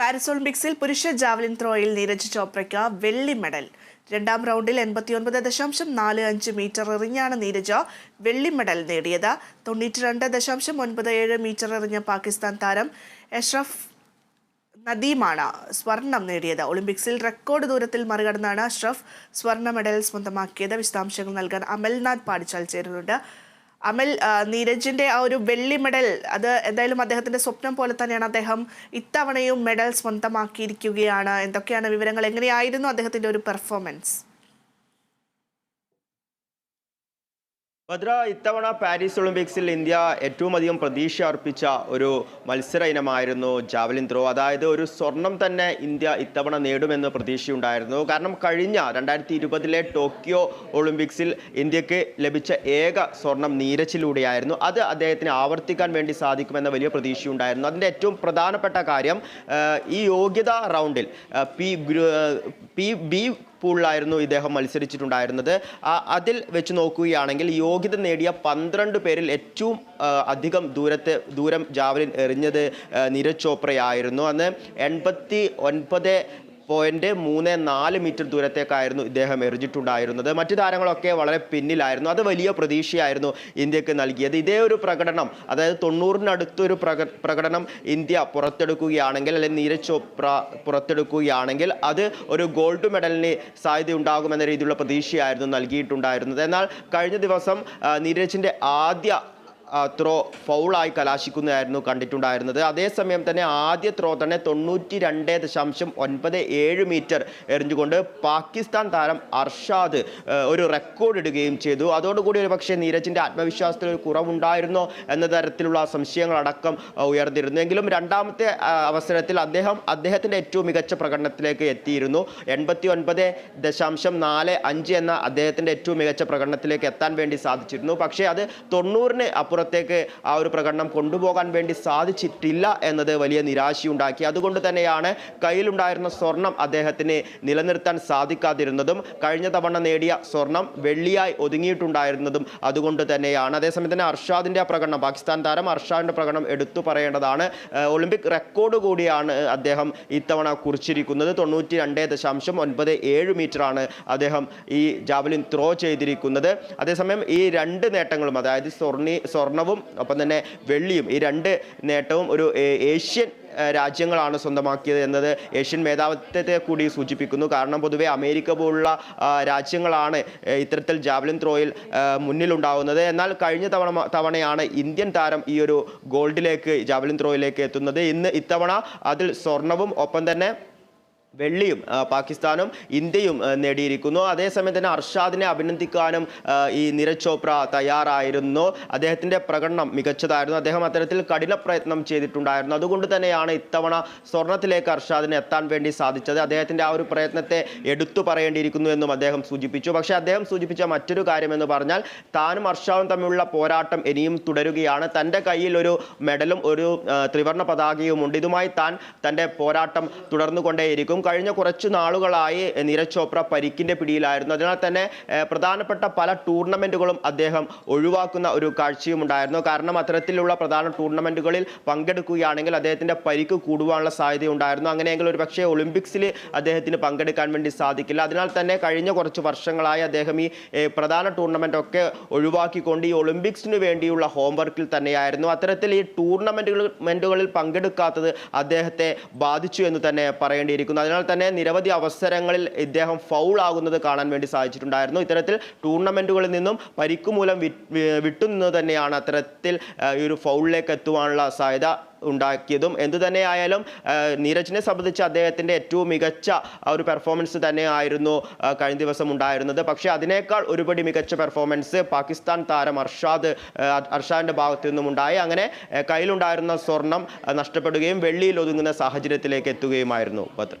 Paris ഒളിമ്പിക്സിൽ പുരുഷ javelin ത്രോയിൽ Neeraj ചോപ്രയ്ക്ക് വെള്ളി മെഡൽ. രണ്ടാം റൗണ്ടിൽ എൺപത്തിയൊൻപത് ദശാംശം നാല് അഞ്ച് മീറ്റർ എറിഞ്ഞാണ് നീരജ വെള്ളി മെഡൽ നേടിയത്. തൊണ്ണൂറ്റി രണ്ട് ദശാംശം ഒൻപത് ഏഴ് മീറ്റർ എറിഞ്ഞ പാകിസ്ഥാൻ താരം എഷ്റഫ് നദീമാണ് സ്വർണം നേടിയത്. ഒളിമ്പിക്സിൽ റെക്കോർഡ് ദൂരത്തിൽ മറികടന്നാണ് അഷ്റഫ് സ്വർണ മെഡൽ സ്വന്തമാക്കിയത്. വിശദാംശങ്ങൾ നൽകാൻ അമൽനാഥ് പാടിച്ചാൽ ചേരുന്നുണ്ട്. അമൽ നീരജിന്റെ ആ ഒരു വെള്ളി മെഡൽ അത് എന്തായാലും അദ്ദേഹത്തിന്റെ സ്വപ്നം പോലെ തന്നെയാണ് അദ്ദേഹം ഇത്തവണയും മെഡൽ സ്വന്തമാക്കിയിരിക്കുകയാണ്. എന്തൊക്കെയാണ് വിവരങ്ങൾ? എങ്ങനെയായിരുന്നു അദ്ദേഹത്തിന്റെ ഒരു പെർഫോമൻസ്? ഭദ്ര ഇത്തവണ പാരീസ് ഒളിമ്പിക്സിൽ ഇന്ത്യ ഏറ്റവും അധികം പ്രതീക്ഷ അർപ്പിച്ച ഒരു മത്സര ഇനമായിരുന്നു ജാവലിൻ ത്രോ. അതായത് ഒരു സ്വർണം തന്നെ ഇന്ത്യ ഇത്തവണ നേടുമെന്ന് പ്രതീക്ഷയുണ്ടായിരുന്നു. കാരണം കഴിഞ്ഞ രണ്ടായിരത്തി ഇരുപതിലെ ടോക്കിയോ ഒളിമ്പിക്സിൽ ഇന്ത്യയ്ക്ക് ലഭിച്ച ഏക സ്വർണം നീരച്ചിലൂടെയായിരുന്നു അത് അദ്ദേഹത്തിന് ആവർത്തിക്കാൻ വേണ്ടി സാധിക്കുമെന്ന വലിയ പ്രതീക്ഷയുണ്ടായിരുന്നു. അതിന്റെ ഏറ്റവും പ്രധാനപ്പെട്ട കാര്യം ഈ യോഗ്യതാ റൗണ്ടിൽ പി പി ബി പൂളിലായിരുന്നു ഇദ്ദേഹം മത്സരിച്ചിട്ടുണ്ടായിരുന്നത്. അതിൽ വെച്ച് നോക്കുകയാണെങ്കിൽ യോഗ്യത നേടിയ പന്ത്രണ്ട് പേരിൽ ഏറ്റവും അധികം ദൂരത്തെ ദൂരം ജാവലിൻ എറിഞ്ഞത് നീരജ് ചോപ്രയായിരുന്നു. അന്ന് എൺപത്തി ഒൻപത് പോയിന്റ് മൂന്ന് നാല് മീറ്റർ ദൂരത്തേക്കായിരുന്നു ഇദ്ദേഹം എറിഞ്ഞിട്ടുണ്ടായിരുന്നത്. മറ്റു താരങ്ങളൊക്കെ വളരെ പിന്നിലായിരുന്നു. അത് വലിയ പ്രതീക്ഷയായിരുന്നു ഇന്ത്യയ്ക്ക് നൽകിയത്. ഇതേ ഒരു പ്രകടനം അതായത് തൊണ്ണൂറിനടുത്തൊരു പ്രക പ്രകടനം ഇന്ത്യ പുറത്തെടുക്കുകയാണെങ്കിൽ അല്ലെങ്കിൽ നീരജ് ചോപ്ര പുറത്തെടുക്കുകയാണെങ്കിൽ അത് ഒരു ഗോൾഡ് മെഡലിന് സാധ്യത ഉണ്ടാകുമെന്ന രീതിയിലുള്ള പ്രതീക്ഷയായിരുന്നു നൽകിയിട്ടുണ്ടായിരുന്നത്. എന്നാൽ കഴിഞ്ഞ ദിവസം നീരജിന്റെ ആദ്യ ത്രോ ഫൗളായി കലാശിക്കുന്നതായിരുന്നു കണ്ടിട്ടുണ്ടായിരുന്നത്. അതേസമയം തന്നെ ആദ്യ ത്രോ തന്നെ തൊണ്ണൂറ്റി രണ്ട് ദശാംശം ഒൻപത് ഏഴ് മീറ്റർ എറിഞ്ഞുകൊണ്ട് പാകിസ്ഥാൻ താരം അർഷാദ് ഒരു റെക്കോർഡ് ഇടുകയും ചെയ്തു. അതോടുകൂടി ഒരു പക്ഷേ നീരജിന്റെ ആത്മവിശ്വാസത്തിൽ ഒരു കുറവുണ്ടായിരുന്നോ എന്ന തരത്തിലുള്ള സംശയങ്ങളടക്കം ഉയർന്നിരുന്നു. എങ്കിലും രണ്ടാമത്തെ അവസരത്തിൽ അദ്ദേഹം അദ്ദേഹത്തിന്റെ ഏറ്റവും മികച്ച പ്രകടനത്തിലേക്ക് എത്തിയിരുന്നു. എൺപത്തി ഒൻപത് ദശാംശം നാല് അഞ്ച് എന്ന അദ്ദേഹത്തിന്റെ ഏറ്റവും മികച്ച പ്രകടനത്തിലേക്ക് എത്താൻ വേണ്ടി സാധിച്ചിരുന്നു. പക്ഷേ അത് തൊണ്ണൂറിന് അപ്പുറത്തേക്ക് ആ ഒരു പ്രകടനം കൊണ്ടുപോകാൻ വേണ്ടി സാധിച്ചിട്ടില്ല എന്നത് വലിയ നിരാശയുണ്ടാക്കി. അതുകൊണ്ട് തന്നെയാണ് കയ്യിലുണ്ടായിരുന്ന സ്വർണം അദ്ദേഹത്തിന് നിലനിർത്താൻ സാധിക്കാതിരുന്നതും കഴിഞ്ഞ തവണ നേടിയ സ്വർണം വെള്ളിയായി ഒതുങ്ങിയിട്ടുണ്ടായിരുന്നതും അതുകൊണ്ട് തന്നെയാണ്. അതേസമയം തന്നെ അർഷാദിന്റെ പ്രകടനം പാകിസ്ഥാൻ താരം അർഷാദിന്റെ പ്രകടനം എടുത്തു പറയേണ്ടതാണ്. ഒളിമ്പിക് റെക്കോർഡ് കൂടിയാണ് അദ്ദേഹം ഇത്തവണ കുറിച്ചിരിക്കുന്നത്. തൊണ്ണൂറ്റി രണ്ട് ദശാംശം ഒൻപത് ഏഴ് മീറ്ററാണ് അദ്ദേഹം ഈ ജാവലിൻ ത്രോ ചെയ്തിരിക്കുന്നത്. അതേസമയം ഈ രണ്ട് നേട്ടങ്ങളും അതായത് സ്വർണി സ്വർണവും ഒപ്പം തന്നെ വെള്ളിയും. ഈ രണ്ട് നേട്ടവും ഒരു ഏഷ്യൻ രാജ്യങ്ങളാണ് സ്വന്തമാക്കിയത് എന്നത് ഏഷ്യൻ മേധാവിത്വത്തെ കൂടി സൂചിപ്പിക്കുന്നു. കാരണം പൊതുവെ അമേരിക്ക പോലുള്ള രാജ്യങ്ങളാണ് ഇത്തരത്തിൽ ജാവലിൻ ത്രോയിൽ മുന്നിലുണ്ടാവുന്നത്. എന്നാൽ കഴിഞ്ഞ തവണ തവണയാണ് ഇന്ത്യൻ താരം ഈ ഒരു ഗോൾഡിലേക്ക് ജാവലിൻ ത്രോയിലേക്ക് എത്തുന്നത്. ഇന്ന് ഇത്തവണ അതിൽ സ്വർണവും ഒപ്പം തന്നെ വെള്ളിയും പാകിസ്ഥാനും ഇന്ത്യയും നേടിയിരിക്കുന്നു. അതേസമയം തന്നെ അർഷാദിനെ അഭിനന്ദിക്കാനും ഈ നീരജ് ചോപ്ര തയ്യാറായിരുന്നു. അദ്ദേഹത്തിന്റെ പ്രകടനം മികച്ചതായിരുന്നു. അദ്ദേഹം അത്തരത്തിൽ കഠിന പ്രയത്നം ചെയ്തിട്ടുണ്ടായിരുന്നു. അതുകൊണ്ട് തന്നെയാണ് ഇത്തവണ സ്വർണത്തിലേക്ക് അർഷാദിന് എത്താൻ വേണ്ടി സാധിച്ചത്. അദ്ദേഹത്തിന്റെ ആ ഒരു പ്രയത്നത്തെ എടുത്തു പറയേണ്ടിയിരിക്കുന്നു എന്നും അദ്ദേഹം സൂചിപ്പിച്ചു. പക്ഷേ അദ്ദേഹം സൂചിപ്പിച്ച മറ്റൊരു കാര്യമെന്ന് പറഞ്ഞാൽ താനും അർഷാദും തമ്മിലുള്ള പോരാട്ടം ഇനിയും തുടരുകയാണ്. തന്റെ കയ്യിൽ ഒരു മെഡലും ഒരു ത്രിവർണ ത്രിവർണ പതാകയും ഉണ്ട് ഇതുമായി താൻ തന്റെ പോരാട്ടം തുടർന്നു കൊണ്ടേയിരിക്കും കഴിഞ്ഞ കുറച്ച് നാളുകളായി നീരജ് ചോപ്ര പരിക്കിന്റെ പിടിയിലായിരുന്നു. അതിനാൽ തന്നെ പ്രധാനപ്പെട്ട പല ടൂർണമെന്റുകളും അദ്ദേഹം ഒഴിവാക്കുന്ന ഒരു കാഴ്ചയും ഉണ്ടായിരുന്നു. കാരണം അത്തരത്തിലുള്ള പ്രധാന ടൂർണമെന്റുകളിൽ പങ്കെടുക്കുകയാണെങ്കിൽ അദ്ദേഹത്തിന്റെ പരിക്ക് കൂടുവാനുള്ള സാധ്യത ഉണ്ടായിരുന്നു. അങ്ങനെയെങ്കിൽ ഒരു പക്ഷേ ഒളിമ്പിക്സിൽ അദ്ദേഹത്തിന് പങ്കെടുക്കാൻ വേണ്ടി സാധിക്കില്ല. അതിനാൽ തന്നെ കഴിഞ്ഞ കുറച്ച് വർഷങ്ങളായി അദ്ദേഹം ഈ പ്രധാന ടൂർണമെന്റ് ഒക്കെ ഒഴിവാക്കിക്കൊണ്ട് ഈ ഒളിമ്പിക്സിന് വേണ്ടിയുള്ള ഹോംവർക്കിൽ തന്നെയായിരുന്നു. അത്തരത്തിൽ ഈ ടൂർണമെന്റുകൾ ടൂർണമെന്റുകളിൽ പങ്കെടുക്കാത്തത് അദ്ദേഹത്തെ ബാധിച്ചു എന്ന് തന്നെ പറയേണ്ടിയിരിക്കുന്നു. അതിനാൽ തന്നെ നിരവധി അവസരങ്ങളിൽ ഇദ്ദേഹം ഫൗൾ ആകുന്നത് കാണാൻ വേണ്ടി സാധിച്ചിട്ടുണ്ടായിരുന്നു. ഇത്തരത്തിൽ ടൂർണമെന്റുകളിൽ നിന്നും പരിക്കു മൂലം വി- വി- തന്നെയാണ് അത്തരത്തിൽ ഈ ഒരു ഫൗളിലേക്ക് എത്തുവാനുള്ള സാധ്യത ഉണ്ടാക്കിയതും. എന്തു തന്നെയായാലും നീരജിനെ സംബന്ധിച്ച് അദ്ദേഹത്തിന്റെ ഏറ്റവും മികച്ച ഒരു പെർഫോമൻസ് തന്നെയായിരുന്നു കഴിഞ്ഞ ദിവസം ഉണ്ടായിരുന്നത്. പക്ഷേ അതിനേക്കാൾ ഒരുപടി മികച്ച പെർഫോമൻസ് പാകിസ്ഥാൻ താരം അർഷാദ് അർഷാദിന്റെ ഭാഗത്തു നിന്നും ഉണ്ടായി. അങ്ങനെ കയ്യിലുണ്ടായിരുന്ന സ്വർണം നഷ്ടപ്പെടുകയും വെള്ളിയിൽ ഒതുങ്ങുന്ന സാഹചര്യത്തിലേക്ക് എത്തുകയുമായിരുന്നു ഭദ്ര